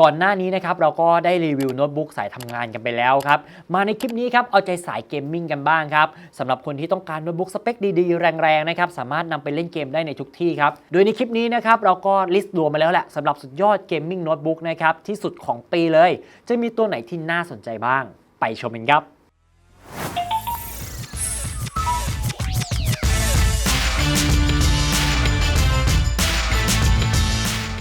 ก่อนหน้านี้นะครับเราก็ได้รีวิวโน้ตบุ๊กสายทำงานกันไปแล้วครับ มาในคลิปนี้ครับเอาใจสายเกมมิ่งกันบ้างครับสำหรับคนที่ต้องการโน้ตบุ๊กสเปคดีๆ แรงๆนะครับสามารถนำไปเล่นเกมได้ในทุกที่ครับ โดยในคลิปนี้นะครับเราก็ลิสต์รวมมาแล้วแหละสำหรับสุดยอดเกมมิ่งโน้ตบุ๊กนะครับที่สุดของปีเลย จะมีตัวไหนที่น่าสนใจบ้าง ไปชมกันครับ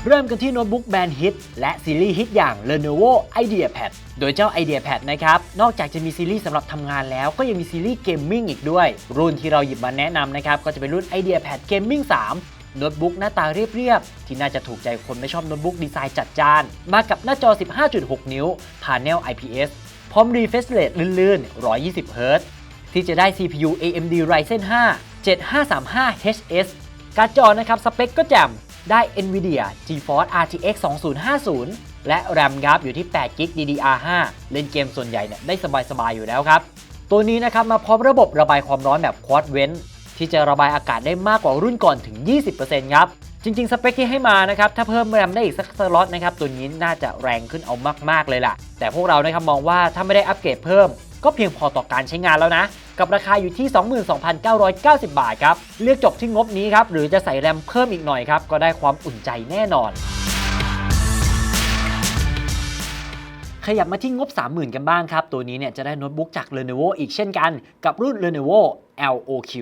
เริ่มกันที่โน้ตบุ๊กแบรนด์ฮิตและซีรีส์ฮิตอย่าง Lenovo IdeaPad โดยเจ้า IdeaPad นะครับ นอกจากจะมีซีรีส์สำหรับทำงานแล้วก็ยังมีซีรีส์เกมมิ่งอีกด้วย รุ่นที่เราหยิบมาแนะนำนะครับ ก็จะเป็นรุ่น IdeaPad Gaming 3โน้ตบุ๊กหน้าตาเรียบๆ ที่น่าจะถูกใจคนไม่ชอบโน้ตบุ๊กดีไซน์จัดจ้าน มากับหน้าจอ 15.6 นิ้ว Panel IPS พร้อม refresh rate ลื่นๆ 120 Hz ที่จะได้ CPU AMD Ryzen 5 7535HS การ์ดจอนะครับ สเปคก็แจ่ม ได้ NVIDIA GeForce RTX 2050 และ RAM ครับอยู่ที่8 g b DDR5 เล่นเกมส่วนใหญ่เนี่ยได้สบายๆอยู่แล้วครับ ตัวนี้นะครับมาพร้อมระบบระบายความร้อนแบบ Quad Vent ที่จะระบายอากาศได้มากกว่ารุ่นก่อนถึง 20%ครับ จริงๆ สเปคที่ให้มานะครับ ถ้าเพิ่ม RAM ได้อีกสักสล็อตนะครับ ตัวนี้น่าจะแรงขึ้นเอามาก ๆ เลยล่ะ แต่พวกเรานะครับมองว่าถ้าไม่ได้อัปเกรดเพิ่ม ก็เพียงพอต่อการใช้งานแล้วนะ กับราคาอยู่ที่ 22,990 บาทครับ เลือกจบที่งบนี้ครับ หรือจะใส่แรมเพิ่มอีกหน่อยครับ ก็ได้ความอุ่นใจแน่นอนขยับมาที่งบ 30,000 กันบ้างครับ ตัวนี้เนี่ยจะได้โน้ตบุ๊กจาก Lenovo อีกเช่นกัน กับรุ่น Lenovo LOQ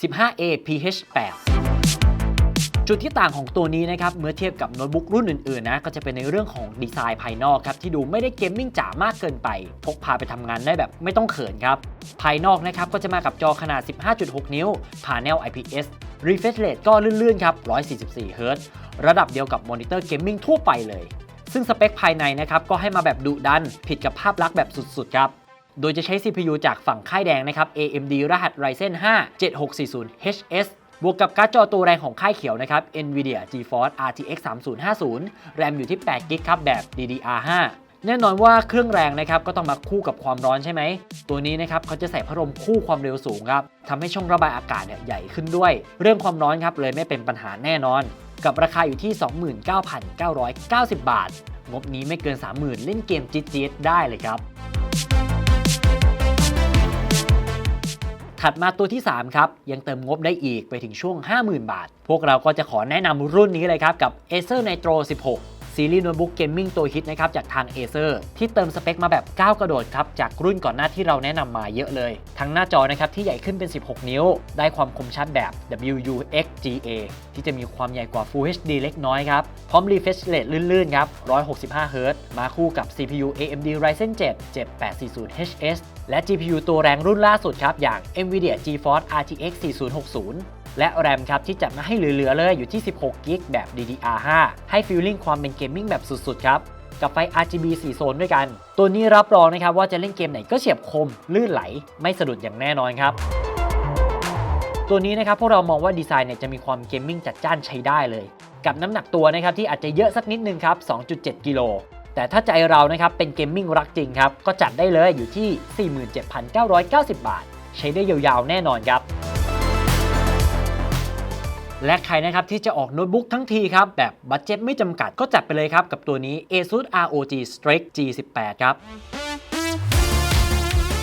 15A PH8 จุดที่ต่างของตัวนี้นะครับเมื่อเทียบกับโน้ตบุ๊กรุ่นอื่นๆนะก็จะเป็นในเรื่องของดีไซน์ภายนอกครับที่ดูไม่ได้เกมมิ่งจ๋ามากเกินไป พกพาไปทำงานได้แบบไม่ต้องเขินครับ ภายนอกนะครับก็จะมากับจอขนาด 15.6 นิ้ว Panel IPS Refresh Rate ก็ลื่นๆครับ 144 Hz ระดับเดียวกับมอนิเตอร์เกมมิ่งทั่วไปเลย ซึ่งสเปคภายในนะครับก็ให้มาแบบดุดัน ผิดกับภาพลักษณ์แบบสุดๆครับโดยจะใช้ CPU จากฝั่งค่ายแดงนะครับ AMD รหัส Ryzen 5 7640HS บวกกับการ์ดจอตัวแรงของค่ายเขียวนะครับ NVIDIA GeForce RTX 3050 แรมอยู่ที่8 g b ครับแบบ DDR5 แน่นอนว่าเครื่องแรงนะครับก็ต้องมาคู่กับความร้อนใช่ไหม ตัวนี้นะครับเขาจะใส่พัดลมคู่ความเร็วสูงครับทำให้ช่องระบายอากาศเนี่ยใหญ่ขึ้นด้วย เรื่องความร้อนครับเลยไม่เป็นปัญหาแน่นอน กับราคาอยู่ที่ 29,990 บาท งบนี้ไม่เกิน 30,000 เล่นเกมจี๊ดๆได้เลยครับ ถัดมาตัวที่ 3 ครับ ยังเติมงบได้อีกไปถึงช่วง 50,000 บาท พวกเราก็จะขอแนะนำรุ่นนี้เลยครับ กับ Acer Nitro 16ซีรีส์โน้ตบุ๊กเกมมิ่งตัวฮิตนะครับจากทาง Acer ที่เติมสเปคมาแบบก้าวกระโดดครับจากรุ่นก่อนหน้าที่เราแนะนำมาเยอะเลย ทั้งหน้าจอนะครับที่ใหญ่ขึ้นเป็น 16 นิ้ว ได้ความคมชัดแบบ WUXGA ที่จะมีความใหญ่กว่า Full HD เล็กน้อยครับ พร้อม refresh rate ลื่นๆ ครับ 165 Hz มาคู่กับ CPU AMD Ryzen 7 7840HS และ GPU ตัวแรงรุ่นล่าสุดครับ อย่าง NVIDIA GeForce RTX 4060 และ RAM ครับ ที่จัดมาให้เหลือๆเลยอยู่ที่ 16 g b แบบ DDR5 ให้ฟีลลิ่งความเป็นเกมมิ่งแบบสุดๆ ครับกับไฟ RGB 4 โซนด้วยกัน ตัวนี้รับรองนะครับว่าจะเล่นเกมไหนก็เฉียบคม ลื่นไหล ไม่สะดุดอย่างแน่นอนครับ ตัวนี้นะครับพวกเรามองว่าดีไซน์เนี่ยจะมีความเกมมิ่งจัดจ้านใช้ได้เลย กับน้ำหนักตัวนะครับที่อาจจะเยอะสักนิดนึงครับ 2.7 กิโล แต่ถ้าใจเรานะครับเป็นเกมมิ่งรักจริงครับ ก็จัดได้เลยอยู่ที่ 47,990 บาท ใช้ได้ยาวๆแน่นอนครับ และใครนะครับที่จะออกโน้ตบุ๊กทั้งทีครับ แบบบัตเจ็ตไม่จำกัดก็จัดไปเลยครับ กับตัวนี้ ASUS ROG Strix G18 ครับ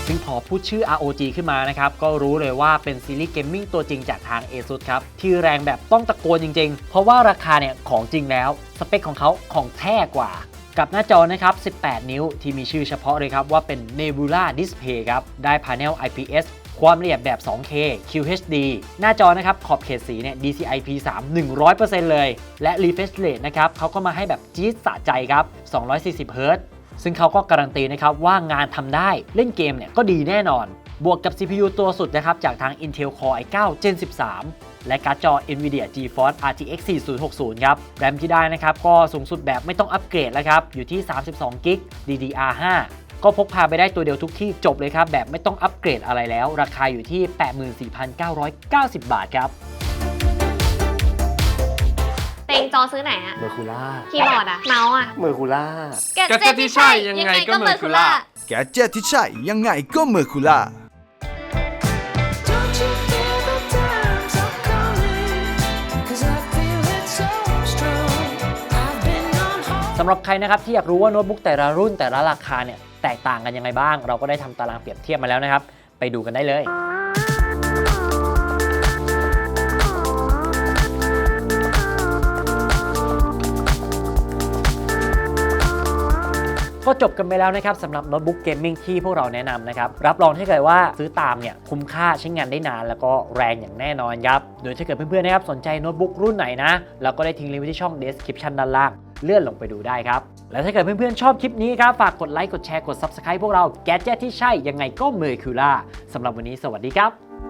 ซึ่งพอพูดชื่อ ROG ขึ้นมานะครับ ก็รู้เลยว่าเป็นซีรีส์เกมมิ่งตัวจริงจากทาง ASUS ครับ ที่แรงแบบต้องตะโกนจริง ๆ เพราะว่าราคาเนี่ยของจริงแล้ว สเปคของเขาของแท้กว่า กับหน้าจอนะครับ 18 นิ้วที่มีชื่อเฉพาะเลยครับว่าเป็น Nebula Display ครับ ได้ Panel IPS ความละเอียดแบบ 2K QHD หน้าจอนะครับขอบเขตสีเนี่ย DCI P3 100%เลย และ refresh rate นะครับเขาก็มาให้แบบจี๊ดสะใจครับ 240 Hz ซึ่งเขาก็การันตีนะครับว่างานทำได้เล่นเกมเนี่ยก็ดีแน่นอน บวกกับ CPU ตัวสุดนะครับจากทาง Intel Core i9 Gen 13 และการ์ดจอ NVIDIA GeForce RTX 4060 ครับ แรมที่ได้นะครับก็สูงสุดแบบไม่ต้องอัปเกรดแล้วครับ อยู่ที่ 32 g b DDR5 ก็พกพาไปได้ตัวเดียวทุกที่จบเลยครับ แบบไม่ต้องอัปเกรดอะไรแล้ว ราคาอยู่ที่ 84,990 บาทครับเต็งจอซื้อไหนอะเมอร์คูล่าคีย์บอร์ดอะเมาส์อะเมอร์คูล่า แกดเจ็ตที่ใช่ยังไงก็เมอร์คูล่า แกดเจ็ตที่ใช่ยังไงก็เมอร์คูล่า สำหรับใครนะครับที่อยากรู้ว่าโน้ตบุ๊กแต่ละรุ่นแต่ละราคาเนี่ยแตกต่างกันยังไงบ้าง เราก็ได้ทำตารางเปรียบเทียบมาแล้วนะครับ ไปดูกันได้เลยก็จบกันไปแล้วนะครับสำหรับโน้ตบุ๊กเกมมิ่งที่พวกเราแนะนำนะครับ รับรองถ้เกิดว่าซื้อตามเนี่ยคุ้มค่าใช้งานได้นาน แล้วก็แรงอย่างแน่นอนครับ โดยถ้าเกิดเพื่อนๆนะครับสนใจโน้ตบุ๊กรุ่นไหนนะ เราก็ได้ทิ้งลิงก์ไว้ที่ช่อง description ด้านล่าง เลื่อนลงไปดูได้ครับ แล้วถ้าเกิดเพื่อนๆชอบคลิปนี้ครับ ฝากกดไลค์กดแชร์กด subscribe พวกเราแกจ e t ที่ใช่ยังไงก็เมย์คิวล่าสำหรับวันนี้สวัสดีครับ